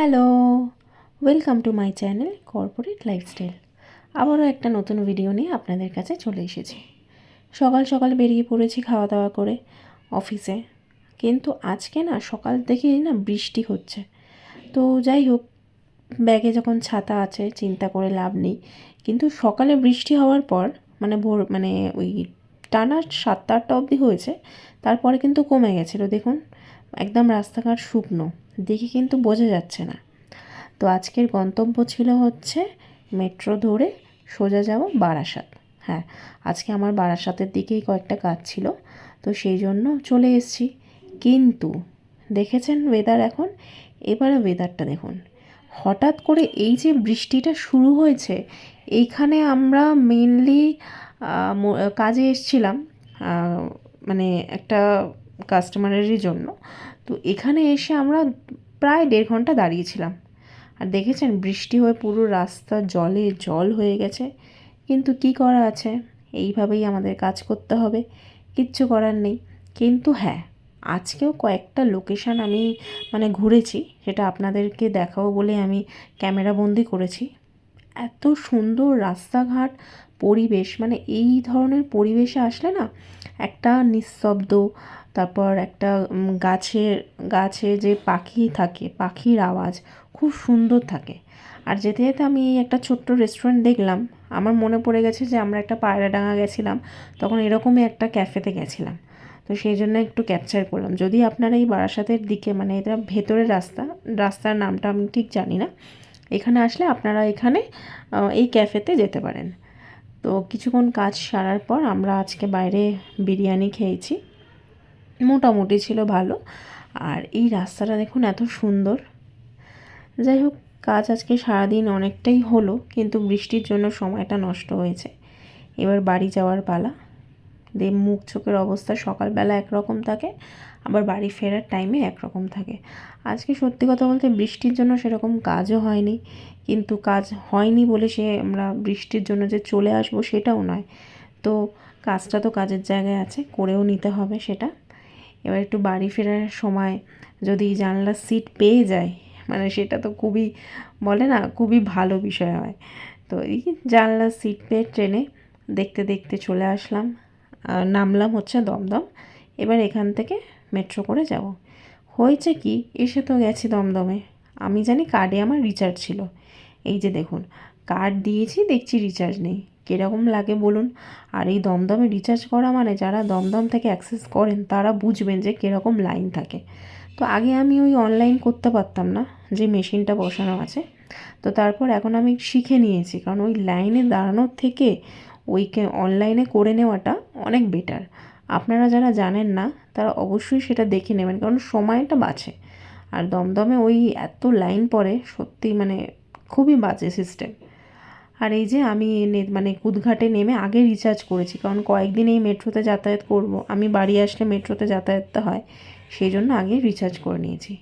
Hello welcome to my channel corporate lifestyle আবারও একটা নতুন ভিডিও নিয়ে আপনাদের কাছে চলে এসেছি। সকাল সকাল বেরিয়ে পড়েছি খাওয়া দাওয়া করে অফিসে কিন্তু আজকে না, সকাল থেকেই না বৃষ্টি হচ্ছে। তো যাই হোক, ব্যাগে যখন ছাতা আছে, চিন্তা করে লাভ নেই। কিন্তু সকালে বৃষ্টি হওয়ার পর মানে ভোর মানে ওই টানা সাতটা আটটা অবধি হয়েছে, তারপরে কিন্তু কমে গেছিল। দেখুন একদম রাস্তাঘাট শুকনো। দেখে কিন্তু বোঝা যাচ্ছে না। তো আজকের গন্তব্য ছিল হচ্ছে মেট্রো ধরে সোজা যাব বারাসাত। হ্যাঁ আজকে আমার বারাসাতের দিকেই কয়েকটা কাজ ছিল। তো সেই জন্য চলে এসেছি। কিন্তু দেখেছেন ওয়েদার এখন? এবারে ওয়েদারটা দেখুন। হঠাৎ করে এই যে বৃষ্টিটা শুরু হয়েছে, এইখানে আমরা মেনলি কাজে এসছিলাম। মানে একটা কাস্টমারেরই জন্য। তো এখানে এসে আমরা প্রায় দেড় ঘণ্টা দাঁড়িয়েছিলাম। আর দেখেছেন, বৃষ্টি হয়ে পুরো রাস্তা জলে জল হয়ে গেছে। কিন্তু কি করা আছে? এইভাবেই আমাদের কাজ করতে হবে। কিচ্ছু করার নেই। কিন্তু হ্যাঁ আজকেও কয়েকটা লোকেশান আমি মানে ঘুরেছি। সেটা আপনাদেরকে দেখাবো বলে আমি ক্যামেরাবন্দি করেছি। এত সুন্দর রাস্তাঘাট পরিবেশ মানে এই ধরনের পরিবেশে আসলে না একটা নিঃশব্দ, তারপর একটা গাছের, গাছে যে পাখি থাকে, পাখির আওয়াজ খুব সুন্দর থাকে। আর যেতে যেতে আমি একটা ছোট্ট রেস্টুরেন্ট দেখলাম, আমার মনে পড়ে গেছে যে আমরা একটা পায়রাডাঙ্গা গেছিলাম, তখন এরকমই একটা ক্যাফেতে গেছিলাম। তো সেই জন্য একটু ক্যাপচার করলাম। যদি আপনারা এই বারাসাতের দিকে মানে এটা ভেতরের রাস্তা, রাস্তার নামটা আমি ঠিক জানি না, এখানে আসলে আপনারা এখানে এই ক্যাফেতে যেতে পারেন। তো কিছুক্ষণ কাজ সারার পর আমরা আজকে বাইরে বিরিয়ানি খেয়েছি। মোটামুটি ছিল ভালো। আর এই রাস্তাটা দেখুন এত সুন্দর। যাই হোক, কাজ আজকে সারাদিন অনেকটাই হলো, কিন্তু বৃষ্টির জন্য সময়টা নষ্ট হয়েছে। এবার বাড়ি যাওয়ার পালা। দিয়ে মুখ চোখের অবস্থা সকালবেলা একরকম থাকে, আবার বাড়ি ফেরার টাইমে একরকম থাকে। আজকে সত্যি কথা বলতে বৃষ্টির জন্য সেরকম কাজও হয়নি, কিন্তু কাজ হয়নি বলে সে আমরা বৃষ্টির জন্য যে চলে আসব সেটাও নয়। তো কাজটা তো কাজের জায়গায় আছে, করেও নিতে হবে সেটা। এবার একটু বাড়ি ফেরার সময় যদি জানলার সিট পেয়ে যায় মানে সেটা তো খুবই বলে না, খুবই ভালো বিষয় হয়। তো এই জানলার সিট পেয়ে ট্রেনে দেখতে দেখতে চলে আসলাম। নামলাম হচ্ছে দমদম। এবার এখান থেকে মেট্রো করে যাব। হয়েছে কি, এসে তো গেছি দমদমে। আমি জানি কার্ডে আমার রিচার্জ ছিল। এই যে দেখুন কার্ড দিয়েছি, দেখছি রিচার্জ নেই। কীরকম লাগে বলুন? আর এই দমদমে রিচার্জ করা মানে যারা দমদম থেকে অ্যাক্সেস করেন, তারা বুঝবেন যে কীরকম লাইন থাকে। তো আগে আমি ওই অনলাইন করতে পারতাম না, যে মেশিনটা বসানো আছে। তো তারপর এখন আমি শিখে নিয়েছি, কারণ ওই লাইনে দাঁড়ানোর থেকে ওইকে অনলাইনে করে নেওয়াটা অনেক বেটার আপনারা যারা জানেন না, তারা অবশ্যই সেটা দেখে নেবেন, কারণ সময়টা বাঁচে। আর দমদমে ওই এত লাইন পড়ে, সত্যি মানে খুবই বাজে সিস্টেম আর এই যে আমি মানে কুদঘাটে নেমে আগে রিচার্জ করেছি, কারণ কয়েকদিন এই মেট্রোতে যাতায়াত করব। আমি বাড়ি আসলে মেট্রোতে যাতায়াতটা হয়, সেই জন্য আগে রিচার্জ করে নিয়েছি।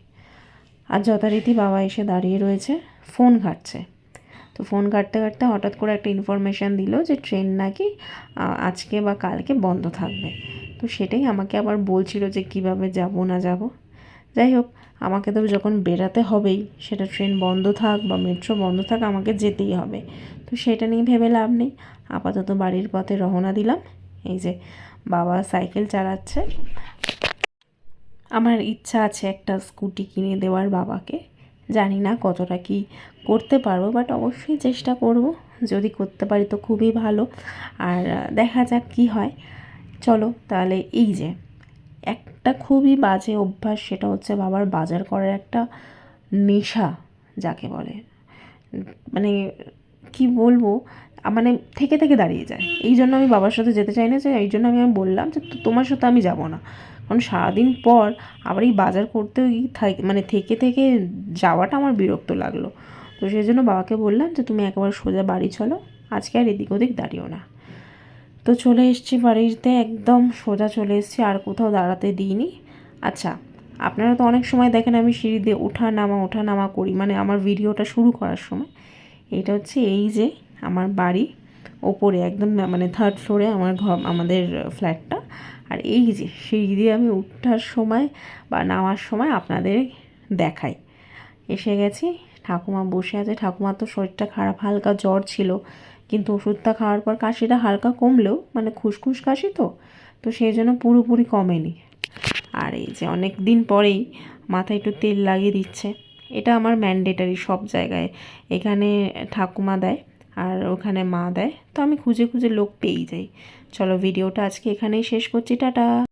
আর যথারীতি বাবা এসে দাঁড়িয়ে রয়েছে ফোন ঘাটছে। তো ফোন ঘাটতে ঘাটতে হঠাৎ করে একটা ইনফরমেশান দিল যে ট্রেন নাকি আজকে বা কালকে বন্ধ থাকবে। তো সেটাই আমাকে আবার বলছিল যে কীভাবে যাব না যাব। যাই হোক, আমাকে তো যখন বেরাতে হবেই, সেটা ট্রেন বন্ধ থাক বা মেট্রো বন্ধ থাক, আমাকে যেতেই হবে। তো সেটা নিয়ে ভেবে লাভ নেই। আপাতত বাড়ির পথে রওনা দিলাম। এই যে বাবা সাইকেল চালাচ্ছে। আমার ইচ্ছা আছে একটা স্কুটি কিনে দেওয়ার বাবাকে। জানি না কতটা কি করতে পারব বাট অবশ্যই চেষ্টা করব। যদি করতে পারি তো খুবই ভালো। আর দেখা যাক কি হয়। চলো তাহলে এই যে, একটা খুবই বাজে অভ্যাস সেটা হচ্ছে বাবার বাজার করার একটা নেশা যাকে বলে। মানে কি বলব মানে থেকে থেকে দাঁড়িয়ে যায়। এই জন্য আমি বাবার সাথে যেতে চাই না, যে এই জন্য আমি বললাম যে তোমার সাথে আমি যাব না। কারণ সারাদিন পর আবার এই বাজার করতে মানে থেকে থেকে যাওয়াটা আমার বিরক্ত লাগল। তো সেই জন্য বাবাকে বললাম যে, তুমি একবার সোজা বাড়ি চলো, আজকে আর এদিক ওদিক দাঁড়িও না। তো চলে এসেছি বাড়িতে, একদম সোজা চলে এসেছি, আর কোথাও দাঁড়াতে দিইনি। আচ্ছা আপনারা তো অনেক সময় দেখেন আমি সিঁড়ি দিয়ে ওঠা নামা ওঠা নামা করি মানে আমার ভিডিওটা শুরু করার সময়। এটা হচ্ছে এই যে আমার বাড়ি, ওপরে একদম মানে থার্ড ফ্লোরে আমার ঘর আমাদের ফ্ল্যাটটা আর এই যে সিঁড়ি দিয়ে আমি উঠার সময় বা নামার সময় আপনাদের দেখাই। এসে গেছি, ঠাকুমা বসে আছে। ঠাকুমার তো শরীরটা খারাপ, হালকা জ্বর ছিল, কিন্তু ওষুধটা খাওয়ার পর কাশিটা হালকা কমলেও মানে খুসখুস কাশি তো তো সেই জন্য পুরোপুরি কমেনি। আর এই যে অনেক দিন পরেই মাথায় একটু তেল লাগিয়ে দিচ্ছে। এটা আমার ম্যান্ডেটারি সব জায়গায়। এখানে ঠাকুমা দেয়। আর ওখানে মা দেয়। তো আমি খুঁজে খুঁজে লোক পেয়েই যাই। চলো ভিডিওটা আজকে এখানেই শেষ করছি। টাটা!